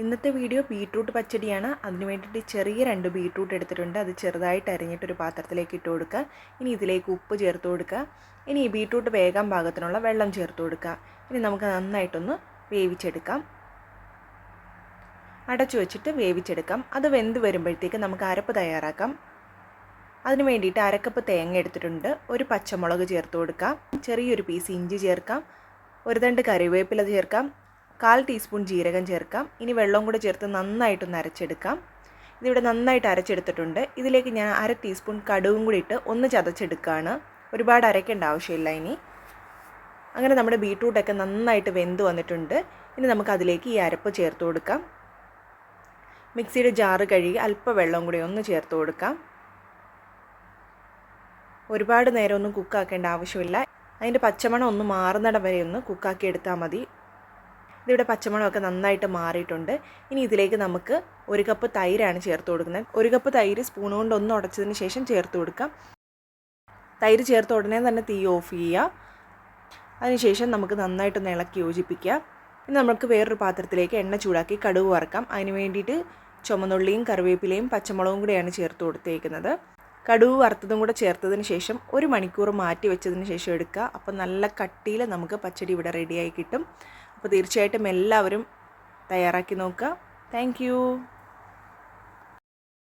ഇന്നത്തെ video beetroot പച്ചടിയാണ്. അതിന് വേണ്ടിയിട്ട് ചെറിയ രണ്ട് ബീട്രൂട്ട് എടുത്തിട്ടുണ്ട്. അത് ചെറുതായിട്ട് അരിഞ്ഞിട്ട് ഒരു പാത്രത്തിലേക്ക് ഇട്ട് കൊടുക്കുക. ഇനി ഇതിലേക്ക് ഉപ്പ് ചേർത്ത് കൊടുക്കുക. ഇനി ഈ ബീട്രൂട്ട് വേഗം പാകത്തിനുള്ള വെള്ളം ചേർത്ത് കൊടുക്കുക. ഇനി നമുക്ക് നന്നായിട്ടൊന്ന് വേവിച്ചെടുക്കാം. അടച്ചു വെച്ചിട്ട് വേവിച്ചെടുക്കാം. അത് വെന്ത് വരുമ്പോഴത്തേക്ക് നമുക്ക് അരപ്പ് തയ്യാറാക്കാം. അതിന് വേണ്ടിയിട്ട് അരക്കപ്പ് തേങ്ങ എടുത്തിട്ടുണ്ട്. ഒരു പച്ചമുളക് ചേർത്ത് കൊടുക്കാം. ചെറിയൊരു പീസ് ഇഞ്ചി ചേർക്കാം. ഒരു തണ്ട് കറിവേപ്പില ചേർക്കാം. കാൽ ടീസ്പൂൺ ജീരകം ചേർക്കാം. ഇനി വെള്ളം കൂടെ ചേർത്ത് നന്നായിട്ടൊന്ന് അരച്ചെടുക്കാം. ഇതിവിടെ നന്നായിട്ട് അരച്ചെടുത്തിട്ടുണ്ട്. ഇതിലേക്ക് ഞാൻ അര ടീസ്പൂൺ കടുകും കൂടി ഇട്ട് ഒന്ന് ചതച്ചെടുക്കുകയാണ് ഒരുപാട് അരയ്ക്കേണ്ട ആവശ്യമില്ല ഇനി. അങ്ങനെ നമ്മുടെ ബീട്രൂട്ടൊക്കെ നന്നായിട്ട് വെന്ത് വന്നിട്ടുണ്ട്. ഇനി നമുക്ക് അതിലേക്ക് ഈ അരപ്പ് ചേർത്ത് കൊടുക്കാം. മിക്സിയുടെ ജാറ് കഴുകി അല്പം വെള്ളം കൂടി ഒന്ന് ചേർത്ത് കൊടുക്കാം. ഒരുപാട് നേരം ഒന്നും കുക്കാക്കേണ്ട ആവശ്യമില്ല. അതിന്റെ പച്ചമണം ഒന്ന് മാറുന്നിടം വരെ ഒന്ന് കുക്കാക്കി എടുത്താൽ മതി. ഇതിവിടെ പച്ചമുളകൊക്കെ നന്നായിട്ട് മാറിയിട്ടുണ്ട്. ഇനി ഇതിലേക്ക് നമുക്ക് ഒരു കപ്പ് തൈരാണ് ചേർത്ത് കൊടുക്കുന്നത്. ഒരു കപ്പ് തൈര് സ്പൂൺ കൊണ്ട് ഒന്ന് ഉടച്ചതിന് ശേഷം ചേർത്ത് കൊടുക്കാം. തൈര് ചേർത്ത ഉടനെ തന്നെ തീ ഓഫ് ചെയ്യുക. അതിനുശേഷം നമുക്ക് നന്നായിട്ടൊന്ന് ഇളക്കി യോജിപ്പിക്കുക. ഇനി നമുക്ക് വേറൊരു പാത്രത്തിലേക്ക് എണ്ണ ചൂടാക്കി കടുക് വറക്കാം. അതിന് വേണ്ടിയിട്ട് ചുമന്നുള്ളിയും കറിവേപ്പിലയും പച്ചമുളകും കൂടെയാണ് ചേർത്ത് കൊടുത്തേക്കുന്നത്. കടുക് വറുത്തതും കൂടെ ചേർത്തതിന് ശേഷം ഒരു മണിക്കൂർ മാറ്റി വെച്ചതിന് ശേഷം എടുക്കുക. അപ്പോൾ നല്ല കട്ടിയിൽ നമുക്ക് പച്ചടി ഇവിടെ റെഡിയായി കിട്ടും. അപ്പോൾ തീർച്ചയായിട്ടും എല്ലാവരും തയ്യാറാക്കി നോക്കുക. താങ്ക്